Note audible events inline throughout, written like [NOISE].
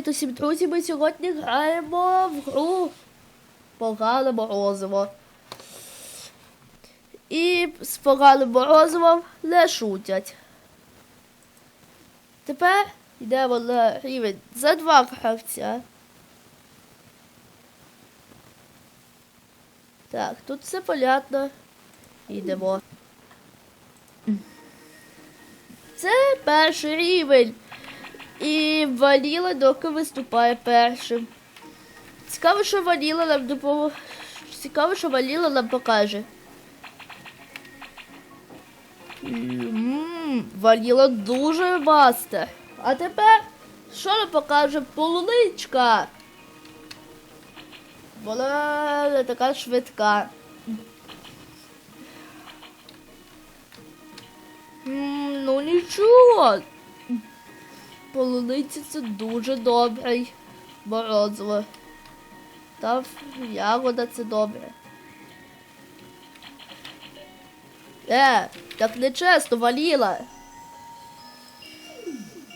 Привіт усім друзі! Ми сьогодні граємо в гру Погане морозиво. І з поганим морозивом не шутять. Тепер йдемо на рівень за два гравця. Так, тут все понятно. Йдемо. Це перший рівень. І Ваніла доки виступає першим. Цікаво, що Ваніла нам допоможе. Цікаво, що Ваніла нам покаже. Ммм, Ваніла дуже мастер. А тепер що нам покаже полуничка? Вона не така швидка. Ну нічого. Полуниця це дуже добрий морозиво. Та ягода це добре. Е, так не чесно, валіла.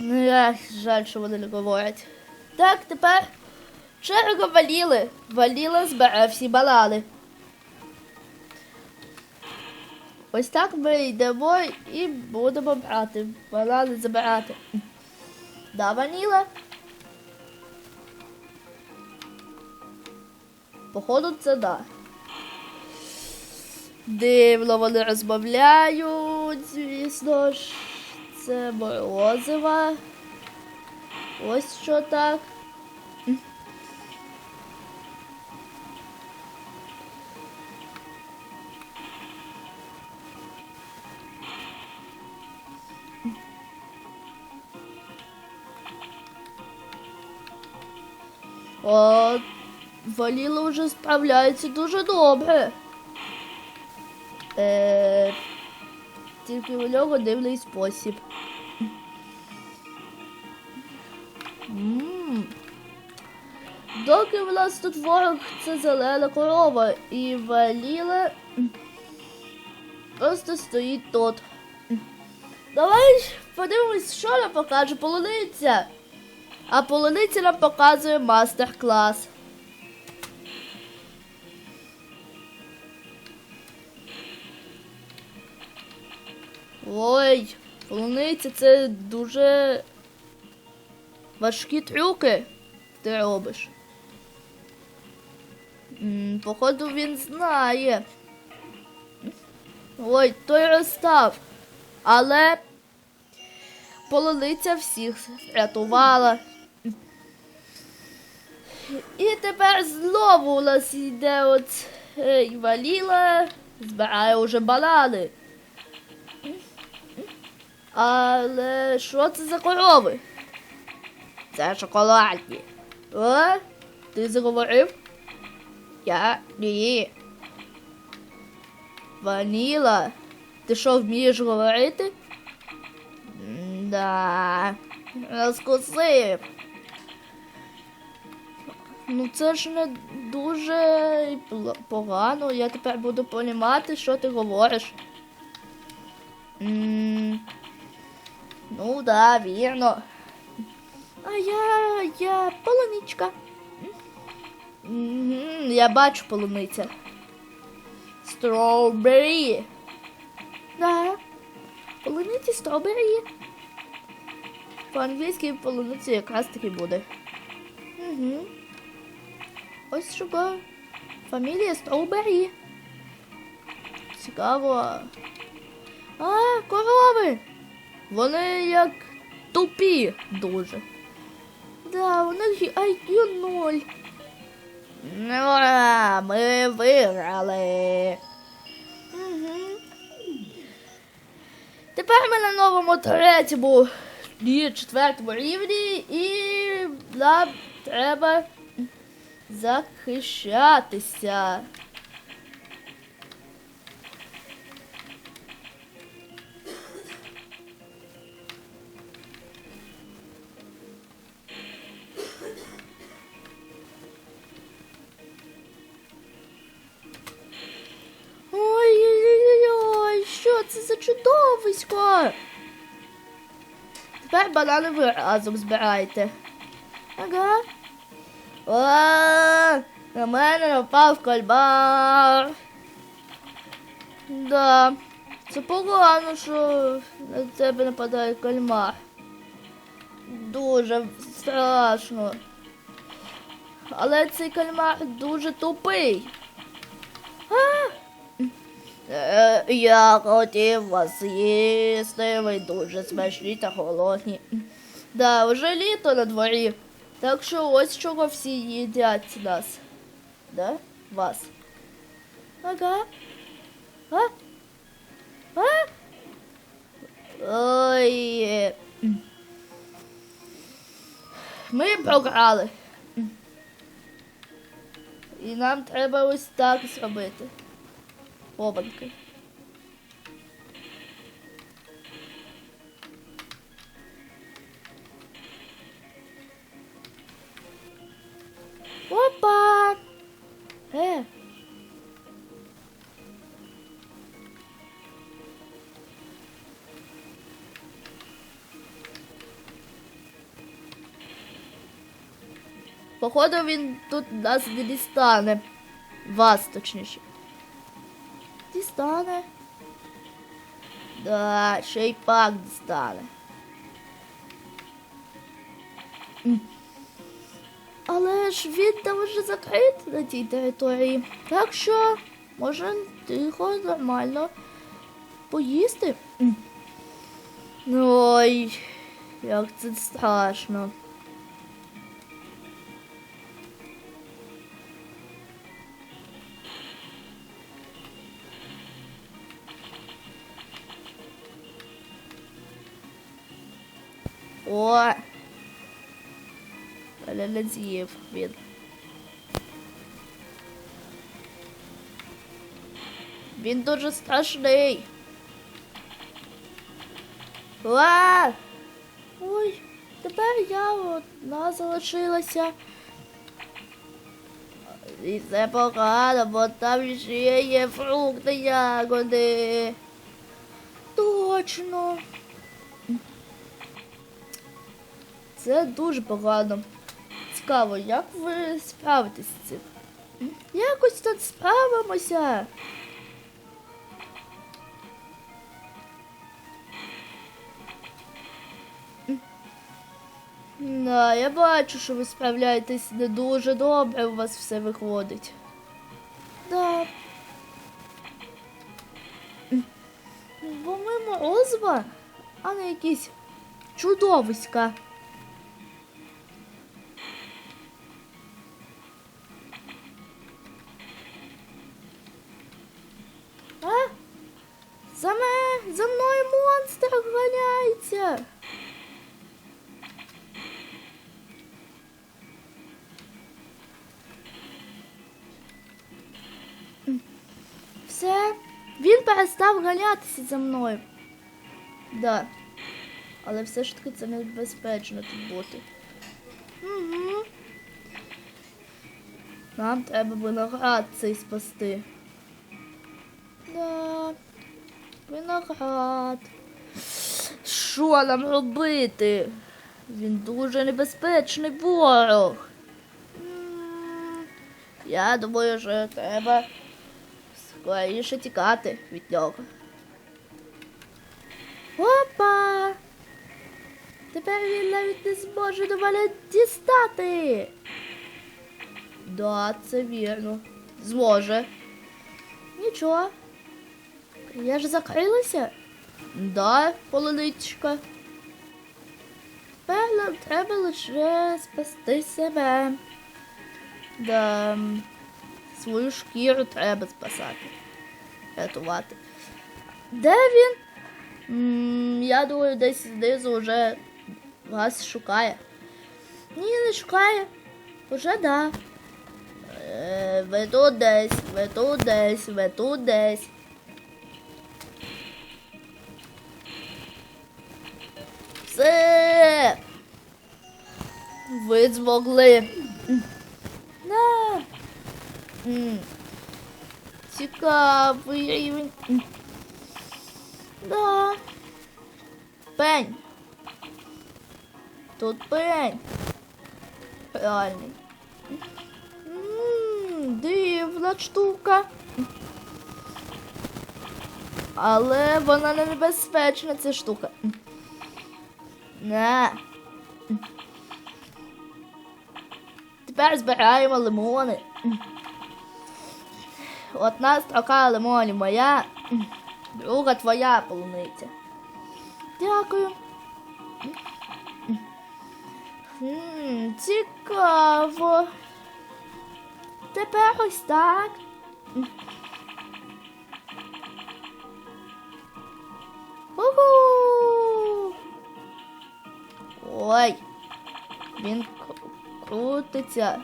Ну, я жаль, що вони не говорять. Так, тепер черга валіли. Валіла збере всі банани. Ось так ми йдемо і будемо брати. Банани забирати. Да, Ваніла? Походу, це да. Дивно вони розмовляють, звісно ж. Це морозива. Ось що так. О, Валіла вже справляється дуже добре. Е, тільки у нього дивний спосіб. М. Доки в нас тут ворог це зелена корова, і Валіла просто стоїть тут. Давай подивимось, що нам покаже полуниця. А полуниця нам показує мастер-клас. Ой, полуниця це дуже важкі трюки ти робиш. Походу він знає. Ой, той розстав. Але полуниця всіх врятувала. І тепер знову у нас йде от е, валіла, збирає уже банани. Але що це за корови? Це шоколадні. О, ти заговорив? Я ні. Ваніла, ти що вмієш говорити? Да, розкусив. Ну це ж не дуже погано. Я тепер буду понімати, що ти говориш. М, Ну да, вірно. А я. я полуничка. Я бачу полуниця. Стробері. Да. Полуниці стробері. По-англійськи полуниці якраз таки буде. Угу. Ось що. Фамілія Строубері. Цікаво. А, корови! Вони як тупі дуже. Да, у них IQ 0. Ну, а, ми виграли. Угу. Тепер ми на новому третьому і четвертому рівні і нам треба захищатися. Чудовисько? Тепер банани ви разом збирайте. Ага. А, на мене напав кальмар. Да. Це погано, що на тебе нападає кальмар. Дуже страшно. Але цей кальмар дуже тупий. А! Е, я хотів вас їсти, ви дуже смачні та голодні. Да, вже літо на дворі. Так що ось чого всі їдять нас. Да? Вас. Ага. А? А? Ой. Ми програли. І нам треба ось так зробити. Обанки. Опа! Е. Походу він тут нас не дістане. Вас, точніше. Дістане. Да, ще й пак дістане. Але ж він там вже закрит на тій території. Так що може тихо, нормально поїсти. Ой, як це страшно. О! З'їв він. Він дуже страшний. Ва! Ой, тепер я одна залишилася. І це погано, бо там ще є фрукти, ягоди. Точно. Це дуже погано. Цікаво, як ви справитесь з цим? Якось тут справимося. Да, я бачу, що ви справляєтесь не дуже добре, у вас все виходить. Да. Бо ми морозива, а не якісь чудовиська. Перестав ганятися за мною. Да. Але все ж таки це небезпечно тут бути. Угу. Нам треба виноград цей спасти. Да. Виноград. Що нам робити? Він дуже небезпечний ворог. Я думаю, що треба скоріше тікати від нього. Опа! Тепер він навіть не зможе до мене дістати. Да, це вірно. Зможе. Нічого. Я ж закрилася? Да, полуничка. Тепер нам треба лише спасти себе. Да. М, Свою шкіру треба спасати. Рятувати. Де він? М, Я думаю, десь знизу вже вас шукає. Ні, не шукає. Уже да. Е, ви тут десь, ви тут десь, ви тут десь. Все. Ви змогли. На. Цікавий рівень. Да. Пень. Тут пень. реальний. М, Дивна штука. Але вона не небезпечна, ця штука. Не. Тепер збираємо лимони. Одна строка лимонів моя, [CLEARS THROAT] друга твоя полуниця. Дякую. Хм, цікаво. Тепер ось так. Уху! Ой, він крутиться.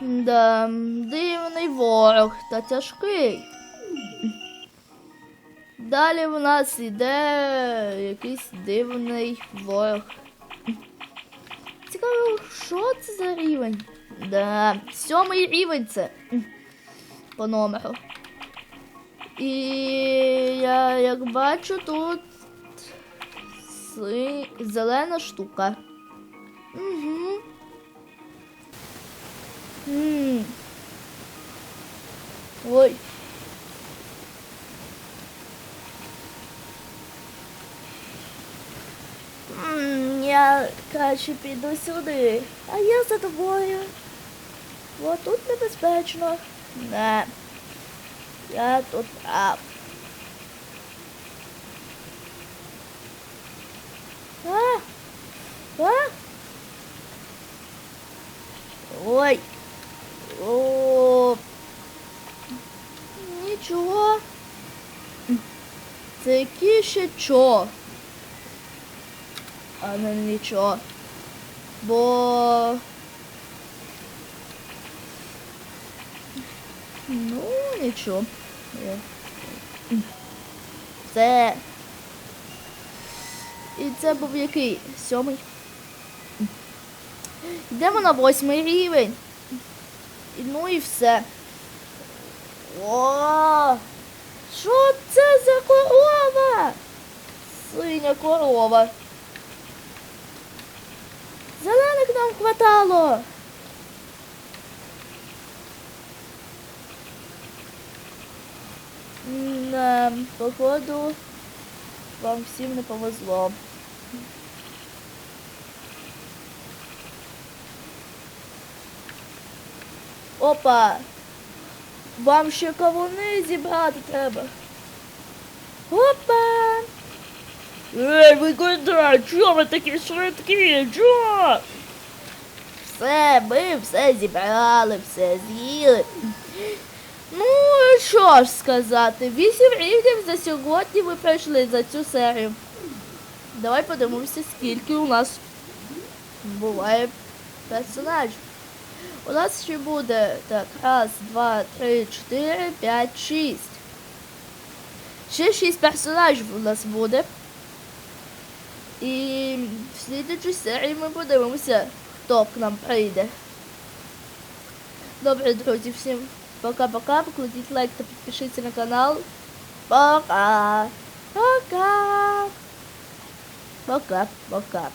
Да, дивний ворог та тяжкий. Далі в нас іде якийсь дивний ворог. Цікаво, що це за рівень? Да, сьомий рівень це по номеру. І я як бачу тут зелена штука. Угу. М. Ой. М, Я краще піду сюди. А я за тобою. Бо тут небезпечно. Не. Я тут прав. А? А? Ой. О. Нічого. Це ще чо? А не нічого. Бо. Ну, нічого. Це. І це був який? Сьомий. Йдемо на восьмий рівень. Ну і все. О! Що це за корова? Синя корова. Зелених нам хватало. Да, походу, вам всім не повезло. Опа! Вам ще кавуни зібрати треба. Опа! Ей, ви куди? Чого ви такі швидкі? Чого? Все, ми все зібрали, все з'їли. Ну, що ж сказати, вісім рівнів за сьогодні ми пройшли за цю серію. Давай подивимося, скільки у нас буває персонажів. У нас ще буде так, раз, два, три, чотири, п'ять, шість. Ще шість персонажів у нас буде. І в слідчій серії ми подивимося, хто к нам прийде. Добре, друзі, всім пока-пока. Покладіть лайк та підпишіться на канал. Пока. Пока. Пока. Пока.